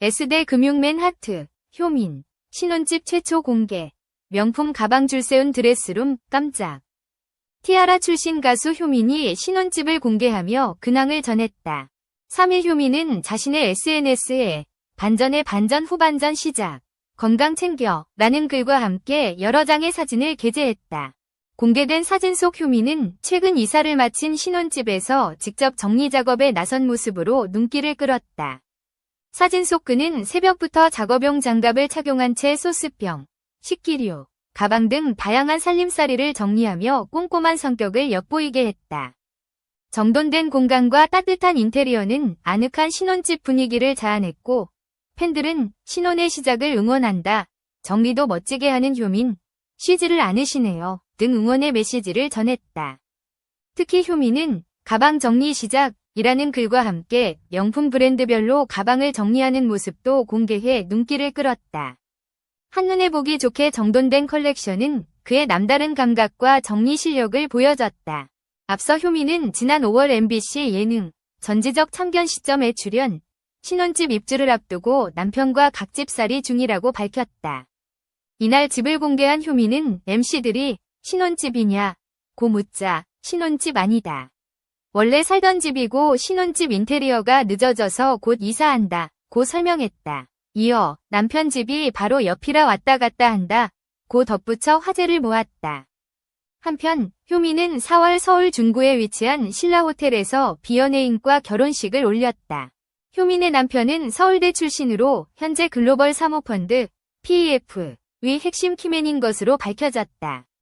S대 금융맨 하트, 효민, 신혼집 최초 공개, 명품 가방 줄 세운 드레스룸, 깜짝. 티아라 출신 가수 효민이 신혼집을 공개하며 근황을 전했다. 3일 효민은 자신의 SNS에 반전의 반전 후반전 시작, 건강 챙겨 라는 글과 함께 여러 장의 사진을 게재했다. 공개된 사진 속 효민은 최근 이사를 마친 신혼집에서 직접 정리 작업에 나선 모습으로 눈길을 끌었다. 사진 속 그는 새벽부터 작업용 장갑을 착용한 채 소스병, 식기류, 가방 등 다양한 살림살이를 정리하며 꼼꼼한 성격을 엿보이게 했다. 정돈된 공간과 따뜻한 인테리어는 아늑한 신혼집 분위기를 자아냈고 팬들은 신혼의 시작을 응원한다. 정리도 멋지게 하는 효민, 쉬지를 않으시네요. 등 응원의 메시지를 전했다. 특히 효민은 가방 정리 시작 이라는 글과 함께 명품 브랜드별로 가방을 정리하는 모습도 공개해 눈길을 끌었다. 한눈에 보기 좋게 정돈된 컬렉션은 그의 남다른 감각과 정리 실력을 보여줬다. 앞서 효민은 지난 5월 MBC 예능 전지적 참견 시점에 출연, 신혼집 입주를 앞두고 남편과 각집살이 중이라고 밝혔다. 이날 집을 공개한 효민은 MC들이 신혼집이냐? 고 묻자 신혼집 아니다. 원래 살던 집이고 신혼집 인테리어가 늦어져서 곧 이사한다. 고 설명했다. 이어 남편 집이 바로 옆이라 왔다 갔다 한다. 고 덧붙여 화제를 모았다. 한편 효민은 4월 서울 중구에 위치한 신라호텔에서 비연예인과 결혼식을 올렸다. 효민의 남편은 서울대 출신으로 현재 글로벌 사모펀드 PEF 위 핵심 키맨인 것으로 밝혀졌다.